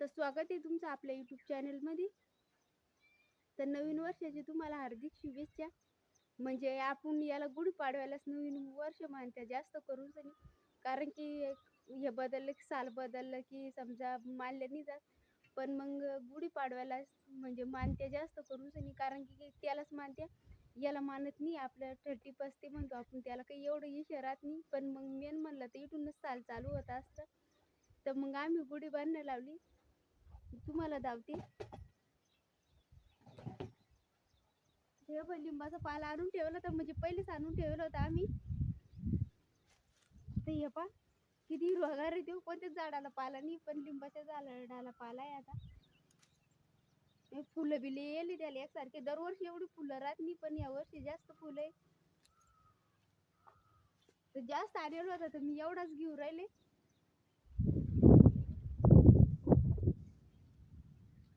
तर स्वागत आहे तुमचं आपल्या यूट्यूब चॅनलमध्ये तर नवीन वर्षाची तुम्हाला हार्दिक शुभेच्छा. म्हणजे आपण याला गुढीपाडव्यालाच नवीन वर्ष मानत्या जास्त करून तरी कारण की हे बदललं की साल बदललं की समजा मानले नाही जात पण मग गुढीपाडव्याला म्हणजे मानत्या जास्त करून तरी कारण की त्यालाच मानत्या. याला मानत नाही आपल्या थर्टी पस्ते म्हणतो आपण त्याला काही एवढं इशारात राहत नाही. पण मग मेन म्हणलं तर इथूनच साल चालू होत असतं. तर मग आम्ही गुढी बांधायला लावली. तुम्हाला धावते हे पण लिंबाचा पाला आणून ठेवला तर म्हणजे पहिलेच आणून ठेवलं होता आम्ही. हे पा किती हिरवागार आहे देऊ कोणत्याच झाडाला पाला नाही पण लिंबाच्या झाडाला पाला आहे आता. फुलं बिले येले त्याला एकसारखे. दरवर्षी एवढी फुलं राहत नाही पण या वर्षी जास्त फुलं आहे. तर जास्त आलेलं होता तर मी एवढाच घेऊ राहिले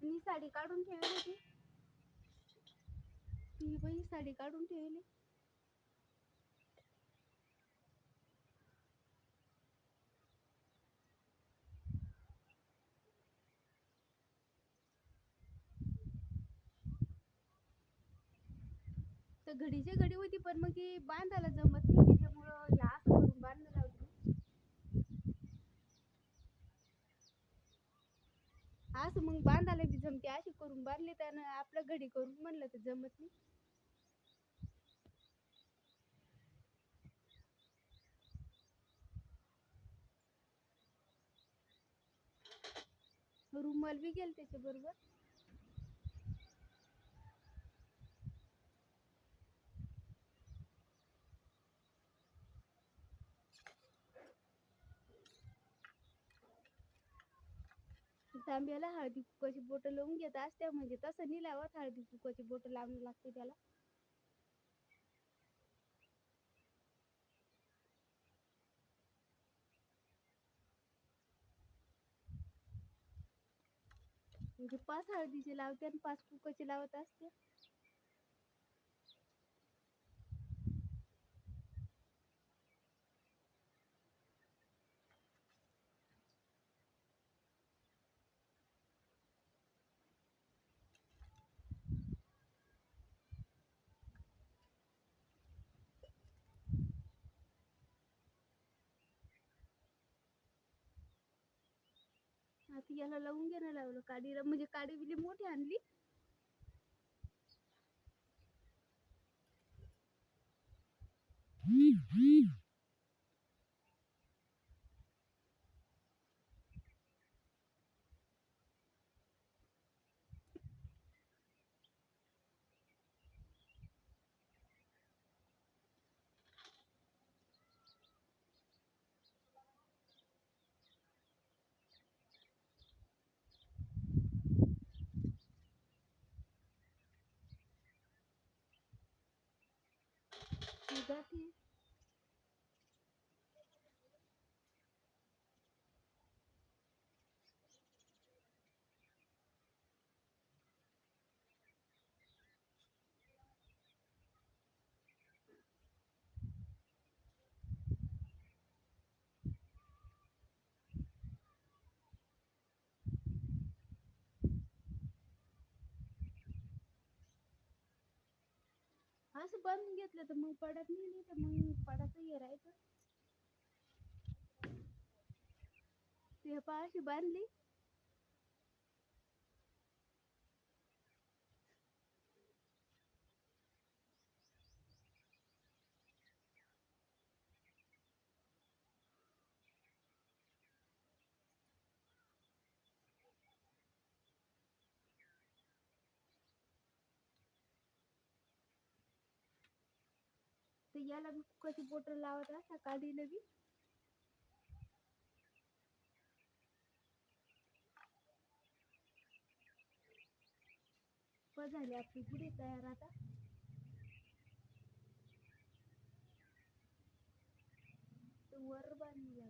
मी साडी काढून ठेवली होती. ती बाई साडी काढून ठेवली. तर घडीच्या घडी होती पण मग ती बांधायला जमत नाही त्याच्यामुळं या असं करून बांधायला लावली असं मग बांधायला बी जमते अशी करून बांधली त्यानं आपलं घडी करून म्हणलं तर जमत नाही. रुमाल बी गेल त्याच्या बरोबर तांब्याला हळदी कुकाची बोट लावून घेत असत्या म्हणजे तसं नाही लावत हळदी कुकाची बोट लावून लागते त्याला. म्हणजे पाच हळदीचे लावते आणि पाच कुकाचे लावत असते. हाती याला लावून घेणं लावलं. काडीला म्हणजे काडी बिली मोठी आणली. मी जाते असं बांधून घेतलं तर मग पडत नाही नाही तर मग पडत हे राहायचं. ते पाशी बांधली. याला बी कुकाची बोटं लावत असा काढीला बी झाली आपली पुढे तयार आता. वर बांधली